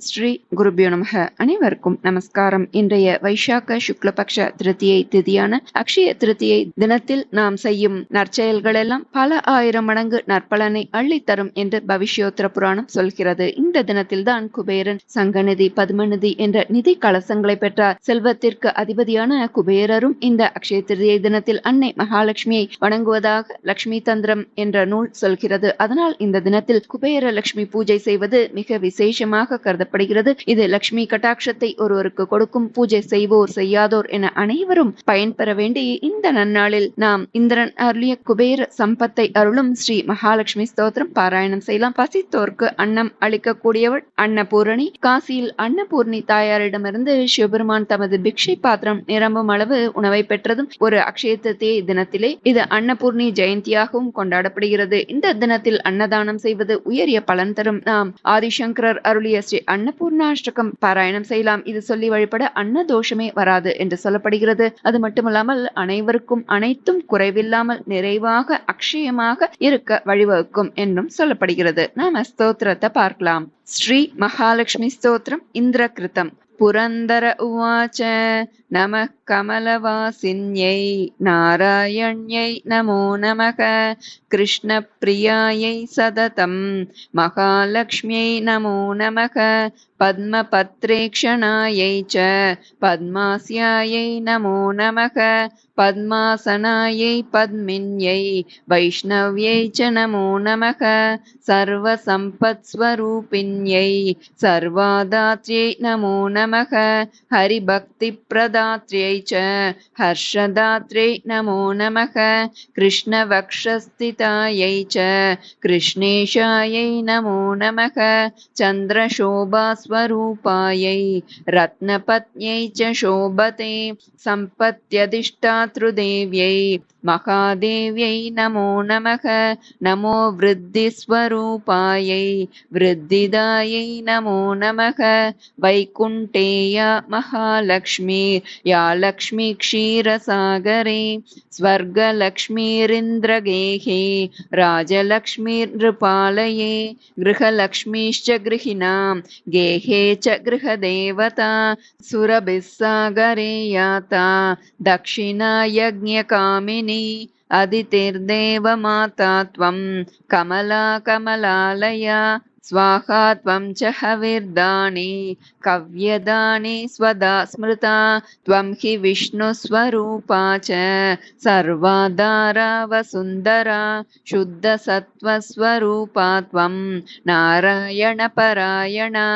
ஸ்ரீ குருபியோ நமக. அனைவருக்கும் நமஸ்காரம். இன்றைய வைசாக்க சுக்லபக்ஷ திருத்தியை திதியான அக்ஷய திருத்தியை தினத்தில் நாம் செய்யும் நற்செயல்கள் எல்லாம் பல ஆயிரம் மடங்கு நற்பலனை அள்ளித்தரும் என்று பவிஷ்யோத்திர புராணம் சொல்கிறது. இந்த தினத்தில் தான் குபேரன் சங்கநிதி பத்மநிதி என்ற நிதி கலசங்களை பெற்றார். செல்வத்திற்கு அதிபதியான குபேரரும் இந்த அக்ஷய திருதியை தினத்தில் அன்னை மகாலட்சுமியை வணங்குவதாக லட்சுமி தந்திரம் என்ற நூல் சொல்கிறது. அதனால் இந்த தினத்தில் குபேர லட்சுமி பூஜை செய்வது மிக விசேஷமாக கருதப்படுகிறது இது லட்சுமி கட்டாட்சத்தை ஒருவருக்கு கொடுக்கும். பூஜை செய்வோர் செய்யாதோர் என அனைவரும் பயன்பெற வேண்டிய இந்த நன்னாளில் நாம் இந்திரன் அருளிய குபேர சம்பத்தை அருளும் ஸ்ரீ மகாலட்சுமி ஸ்தோத்திரம். பாராயணம் செய்யலாம். பசித்தோர்க்கு அன்னம் அளிக்கக்கூடியவள் அன்னபூரணி. காசியில் அன்னபூர்ணி தாயாரிடமிருந்து சிவபெருமான் தமது பிக்ஷை பாத்திரம் நிரம்பும் அளவு உணவை பெற்றதும் ஒரு அக்ஷய தினத்திலே இது அன்னபூர்ணி ஜெயந்தியாகவும் கொண்டாடப்படுகிறது. இந்த தினத்தில் அன்னதானம் செய்வது உயரிய பலன் தரும். நாம் ஆதிசங்கரர் அருளிய ஸ்ரீ அன்னபூர்ணாஷ்டகம் பாராயணம் செய்யலாம். இது சொல்லி வழிபட அன்ன தோஷமே வராது என்று சொல்லப்படுகிறது. அது மட்டுமல்லாமல் அனைவருக்கும் அனைத்தும் குறைவில்லாமல் நிறைவாக அக்ஷயமாக இருக்க வழிவகுக்கும் என்றும் சொல்லப்படுகிறது. நாம ஸ்தோத்திரத்தை பார்க்கலாம். ஸ்ரீ மகாலட்சுமி ஸ்தோத்திரம் இந்திர கிருத்தம் புரந்தர உவாச்ச नमः कमलवासिन्यै नारायण्यै नमो नमः। कृष्णप्रियायै सततं महालक्ष्म्यै नमो नमः। पद्मपत्रेक्षणायै च पद्मास्यायै नमो नमः। पद्मासनायै पद्मिन्यै वैष्णव्यै च नमो नमः। सर्वसम्पत्स्वरूपिण्यै सर्वादात्र्यै नमो नमः। हरिभक्तिप्रदा हरिभक्तिप्रदात्र्यै च हर्षदात्र्यै नमो नमः। कृष्णवक्षस्थितायै च कृष्णेशायै नमो नमः। चन्द्रशोभास्वरूपायै रत्नपत्न्यै च शोभते सम्पत्यधिष्ठातृदेव्यै महादेव्यै नमो नमः। नमो वृद्धिस्वरूपायै वृद्धिदायै नमो नमः। वैकुण्ठेया महालक्ष्मी या लक्ष्मी क्षीरसागरे स्वर्गलक्ष्मीरिन्द्रगेहे राजलक्ष्मीर्नृपालये गृहलक्ष्मीश्च गृहिणां गेहे च गृहदेवता सुरभिः सागरे याता दक्षिणा यज्ञकामिनी अदितिर्देवमाता त्वं कमला कमलालया स्वाहा त्वं च हविर्दानि कव्यदानि स्वदा स्मृता त्वं हि विष्णुस्वरूपा च सर्वाधारा वसुन्धरा शुद्धसत्त्वस्वरूपा त्वं नारायणपरायणा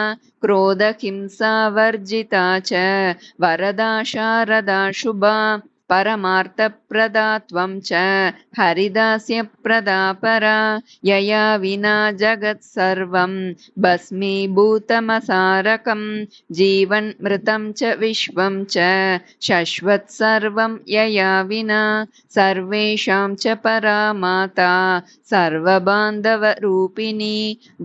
क्रोधहिंसावर्जिता च वरदा शारदा शुभा परमार्थप्रदा त्वं च हरिदास्यप्रदा परा। यया विना जगत् सर्वं भस्मीभूतमसारकं जीवन्मृतं च विश्वं च शश्वत् सर्वं यया विना। सर्वेषां च परा माता सर्वबान्धवरूपिणी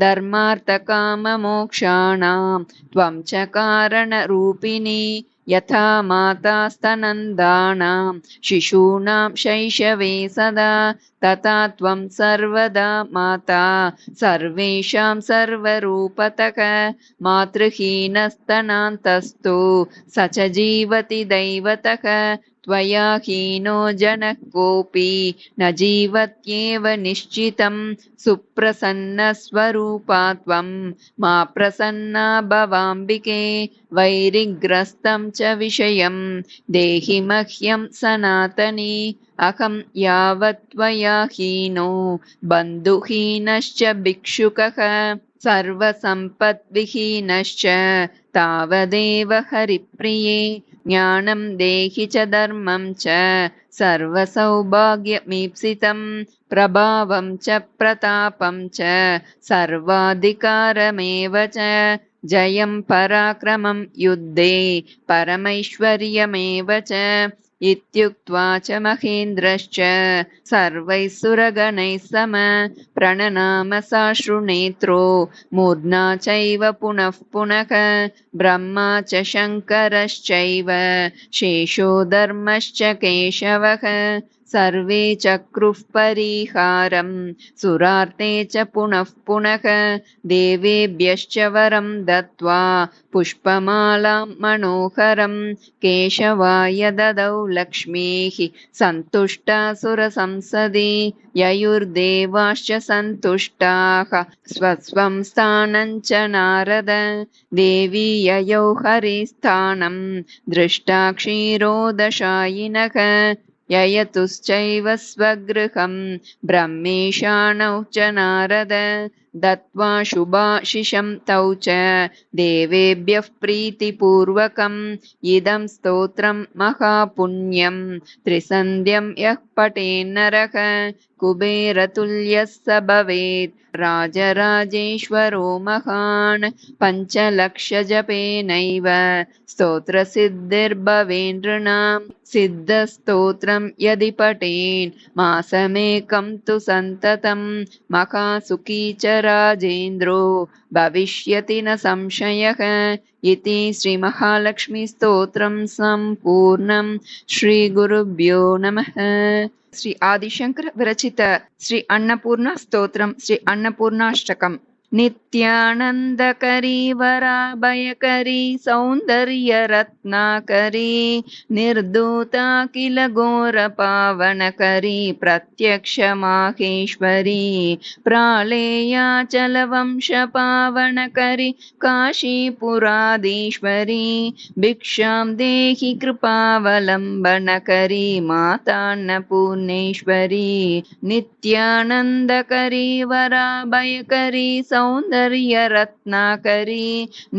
धर्मार्थकाममोक्षाणां त्वं च कारणरूपिणी यथा मातास्तनन्दानां शिशूनां शैशवे सदा तथा त्वं सर्वदा माता सर्वेषां सर्वरूपतः मातृहीनस्तनान्तस्तु स च जीवति दैवतः त्वया हीनो जनः कोऽपि न जीवत्येव निश्चितं सुप्रसन्नस्वरूपा त्वं मा प्रसन्ना भवाम्बिके वैरिग्रस्तं च विषयं देहि मह्यं सनातनी अहं यावत् त्वया हीनो बन्धुहीनश्च भिक्षुकः सर्वसम्पद्विहीनश्च तावदेव हरिप्रिये ज्ञानं देहि च धर्मं च सर्वसौभाग्यमीप्सितं प्रभावं च प्रतापं च सर्वाधिकारमेव च जयं पराक्रमं युद्धे परमैश्वर्यमेव च इत्युक्त्वा च महेन्द्रश्च सर्वैः सुरगणैः सम प्रणनाम साश्रुनेत्रो मूर्ध्ना चैव पुनः पुनः ब्रह्मा च शङ्करश्चैव शेषो धर्मश्च केशवः सर्वे चक्रुः परिहारं सुरार्ते च पुनः पुनः देवेभ्यश्च वरं दत्त्वा पुष्पमालां मनोहरं केशवाय ददौ लक्ष्मीः सन्तुष्टासुरसंसदि ययुर्देवाश्च सन्तुष्टाः स्वस्वं स्थानं च नारद देवी ययौ हरिस्थानं दृष्टा क्षीरोदशायिनः ययतुश्चैव स्वगृहं ब्रह्मेशानौ च नारद दत्त्वा शुभाशिषं तौ च देवेभ्यः प्रीतिपूर्वकम् इदं स्तोत्रं महापुण्यं। त्रिसन्ध्यं यः पठेन्नरः कुबेरतुल्यः स भवेत्। राजराजेश्वरो महान् पञ्चलक्षजपेनैव। स्तोत्रसिद्धिर्भवेन्द्रणां सिद्धस्तोत्रं यदि पठेन् मासमेकं तु सन्ततं। महासुखी च राजेन्द्रो, भविष्यति न संशयः। इति श्रीमहालक्ष्मीस्तोत्रं सम्पूर्णं श्रीगुरुभ्यो नमः। श्री आदिशङ्कर विरचित श्री अन्नपूर्णस्तोत्रं श्री अन्नपूर्णाष्टकम्। नित्यानन्दकरी वराभयकरी सौन्दर्यरत्नाकरी निर्दूता किल घोरपावनकरी प्रत्यक्षमाहेश्वरी प्रालेयाचलवंशपावनकरी काशीपुराधीश्वरी भिक्षां देहि कृपावलम्बनकरी मातान्नपूर्णेश्वरी नित्यानन्दकरी वराभयकरी सौन्दर्यरत्नाकरी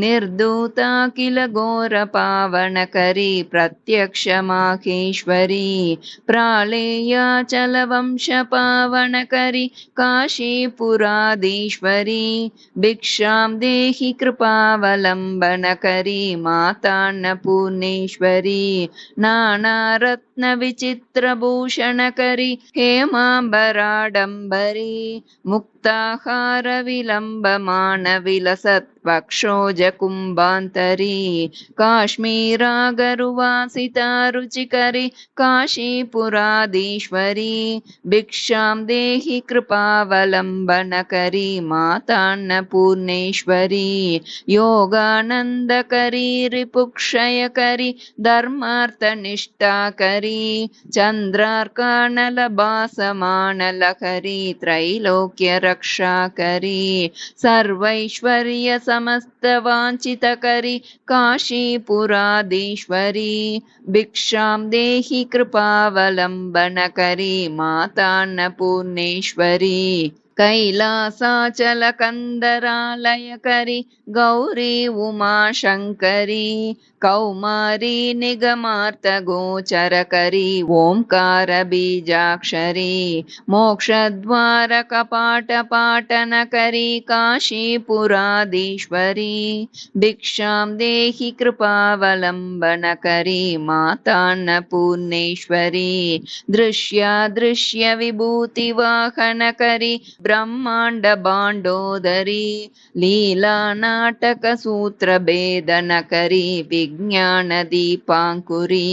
निर्दूता किल घोरपावनकरी प्रत्यक्षमाहेश्वरी प्रालेयाचलवंशपावनकरी काशीपुराधीश्वरी भिक्षां देहि कृपावलम्बनकरी मातान्नपूर्णेश्वरी नानारत्नविचित्रभूषणकरी हेमाम्बराडम्बरी ஆடம்பமான விலசத் वक्षोजकुम्भान्तरी काश्मीरागरुवासिता रुचिकरी काशीपुराधीश्वरी भिक्षां देहि कृपावलम्बनकरी मातान्नपूर्णेश्वरी योगानन्दकरी रिपुक्षयकरी धर्मार्थनिष्ठाकरी चन्द्रार्कानलभासमानलहरी त्रैलोक्यरक्षाकरी सर्वैश्वर्य समस्तवाञ्छितकरी काशीपुराधीश्वरी भिक्षां देहि कृपावलम्बनकरी मातान्नपूर्णेश्वरी कैलासाचलकन्दरालयकरी गौरी उमाशङ्करी कौमारी निगमार्थगोचरकरी ओङ्कारबीजाक्षरी मोक्षद्वारकपाटपाटनकरी काशीपुराधीश्वरी भिक्षां देहि कृपावलम्बनकरी मातान्नपूर्णेश्वरी दृश्यादृश्यविभूतिवाहनकरी ಬ್ರಹ್ಮಾಂಡ ಬಾಂಡೋದರಿ ಲೀಲಾ ನಾಟಕ ಸೂತ್ರ ಭೇದನಕರಿ ವಿಜ್ಞಾನ ದೀಪಾಂಕುರಿ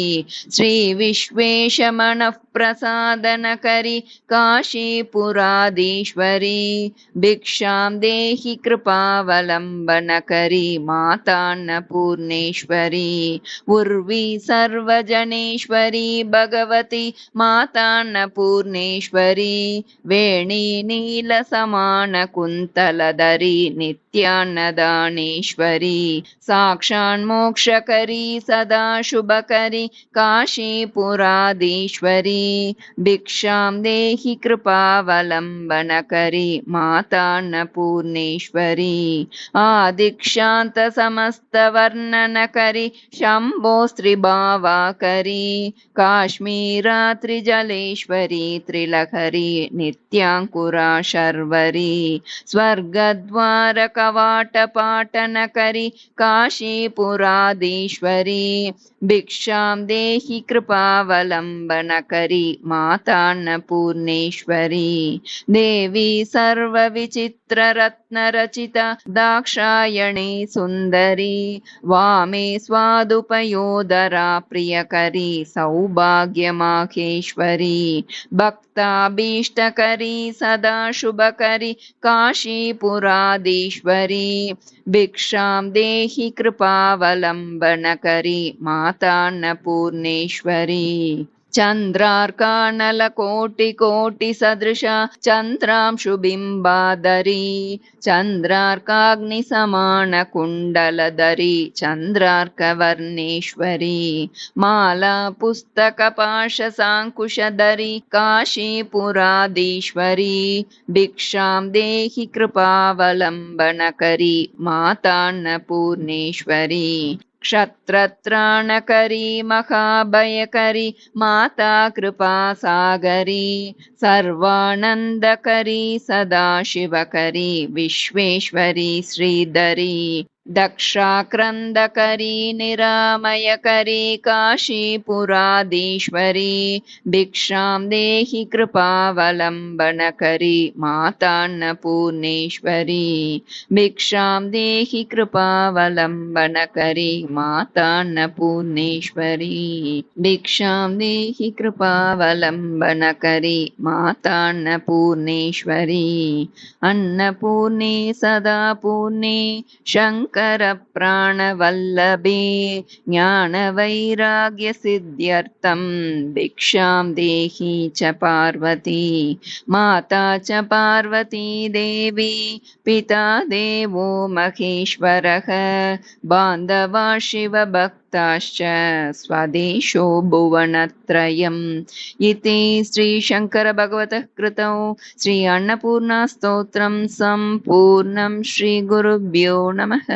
ಶ್ರೀ ವಿಶ್ವೇಶ ಮನಃ ಪ್ರಸಾದನಕರಿ ಕಾಶೀಪುರಾಧೀಶ್ವರಿ ಭಿಕ್ಷಾಂ ದೇಹಿ ಕೃಪಾವಲಂಬನಕರಿ ಮಾತಾನ್ನ ಪೂರ್ಣೇಶ್ವರಿ ಉರ್ವಿ ಸರ್ವಜನೇಶ್ವರಿ ಭಗವತಿ ಮಾತಾನ್ನ ಪೂರ್ಣೇಶ್ವರಿ ವೇಣಿ ನೀ सर्वजनेश्वरी भगवती मातान्नपूर्णेश्वरी वेणी नीलसमानकुन्तलधरी नित्यान्नदानेश्वरी साक्षान्मोक्षकरी सदा शुभकरी काशीपुराधीश्वरी भिक्षां देहि कृपावलम्बनकरी मातान्नपूर्णेश्वरी आदिक्षान्तसमस्तवर्णनकरी शम्भोस्त्रिभावाकरी काश्मीरात्रिजलेश्वरी त्रिलहरी नित्याङ्कुरा शर्वरी। स्वर्गद्वारकवाटपाटनकरी काशीपुराधीश्वरी। भिक्षां देहि कृपावलम्बनकरी मातान्नपूर्णेश्वरी। देवी सर्वविचित्ररत्न रत्नरचिता दाक्षायणी सुन्दरी वामे स्वादुपयोदरा प्रियकरी सौभाग्यमाहेश्वरी भक्ताभीष्टकरी सदा शुभकरी काशीपुराधीश्वरी भिक्षां देहि कृपावलम्बनकरी मातान्नपूर्णेश्वरी चन्द्रार्कानलकोटिकोटिसदृशा चन्द्रांशुबिम्बादरी चन्द्रार्काग्निसमानकुण्डलधरी चन्द्रार्कवर्णेश्वरी माला पुस्तकपाशसाङ्कुशधरी काशीपुराधीश्वरी भिक्षां देहि कृपावलम्बनकरी मातान्नपूर्णेश्वरी क्षत्रत्राणकरी महाभयकरी माता कृपासागरी सर्वानन्दकरी सदाशिवकरी विश्वेश्वरी श्रीधरी दक्षाक्रन्दकरी निरामयकरी काशीपुराधीश्वरी भिक्षां देहि कृपावलम्बनकरी मातान्नपूर्णेश्वरी। भिक्षां देहि कृपावलम्बनकरी मातान्नपूर्णेश्वरी। भिक्षां देहि कृपावलम्बनकरी मातान्नपूर्णेश्वरी। अन्नपूर्णे सदा पूर्णे शङ्कर शङ्करप्राणवल्लभे ज्ञानवैराग्यसिद्ध्यर्थं भिक्षां देहि च पार्वती माता च पार्वती देवी पिता देवो महेश्वरः बान्धवा शिवभक्ताश्च स्वदेशो भुवनत्रयम्। इति श्रीशङ्करभगवतः कृतौ श्री अन्नपूर्णास्तोत्रं सम्पूर्णं श्रीगुरुभ्यो नमः।